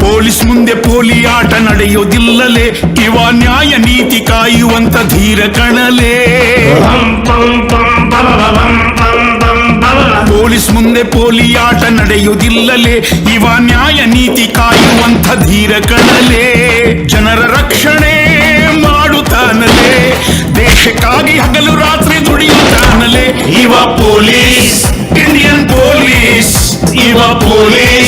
Police ಮುಂದೆ ಪೋಲಿ ಆಟ ನಡೆಯೋದಿಲ್ಲಲೇ ಇವ ನ್ಯಾಯ ನೀತಿ ಕಾಯುವಂತ ಧೀರ ಕಣಲೇ. ಪೊಲೀಸ್ ಮುಂದೆ ಪೋಲಿ ಆಟ ನಡೆಯುವುದಿಲ್ಲಲೇ, ಇವ ನ್ಯಾಯ ನೀತಿ ಕಾಯುವಂಥ ಧೀರ ಕಣಲೇ ಜನರ ರಕ್ಷಣೆ ಮಾಡುತ್ತಾನಲೇ ದೇಶಕ್ಕಾಗಿ ಹಗಲು ರಾತ್ರಿ ದುಡಿಯುತ್ತಾನಲೇ ಇವ ಪೊಲೀಸ್, ಇಂಡಿಯನ್ ಪೊಲೀಸ್, ಇವ ಪೊಲೀಸ್.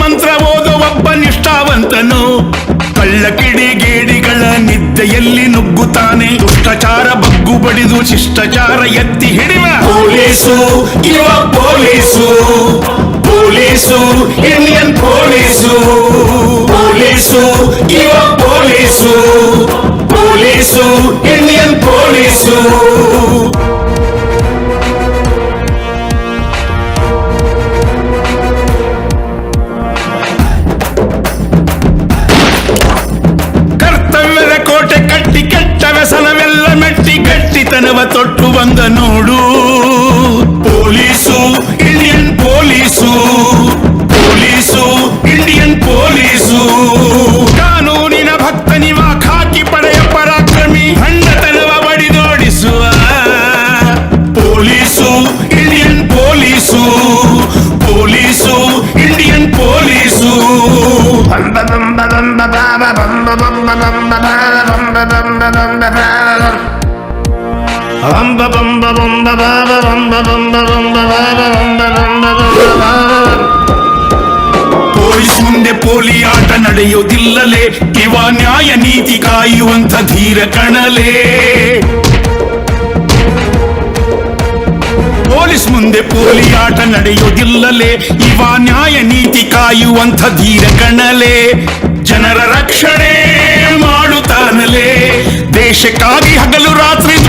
ಮಂತ್ರ ಓದೋ ಒಬ್ಬ ನಿಷ್ಠಾವಂತನು. ಕಳ್ಳ ಕಿಡಿಗೇಡಿಗಳ ನಿದ್ದೆಯಲ್ಲಿ ನುಗ್ಗುತ್ತಾನೆ. ದುಷ್ಟಚಾರ ಬಗ್ಗು ಬಡಿದು ಶಿಷ್ಟಾಚಾರ ಎತ್ತಿ ಹಿಡಿವ ಪೊಲೀಸು, ಇವ ಪೊಲೀಸು. ಪೊಲೀಸು ತೊಟ್ಟು ಬಂದ ನೋಡು police Indian police police Indian police ಕಾನೂನಿನ ಭಕ್ತನಿವ ಖಾಕಿ ಪಡೆಯ ಪರಾಕ್ರಮಿ ಹಣ್ಣತನವ ಬಡಿದೋಡಿಸುವ police Indian police police Indian police police ಮುಂದೆ ಪೋಲಿ ಆಟ ನಡೆಯೋದಿಲ್ಲಲೇ, ಇವ ನ್ಯಾಯ ನೀತಿ ಕಾಯುವಂತ ಧೀರ ಕಣಲೇ. ಪೊಲೀಸ್ ಮುಂದೆ ಪೋಲಿ ಆಟ ನಡೆಯೋದಿಲ್ಲಲೇ, ಇವ ನ್ಯಾಯ ನೀತಿ ಕಾಯುವಂತ ಧೀರ ಕಣಲೇ. ಜನರ ರಕ್ಷಣೆ ಮಾಡುತ್ತಾನಲೇ. ದೇಶಕ್ಕಾಗಿ ಹಗಲು ರಾತ್ರಿ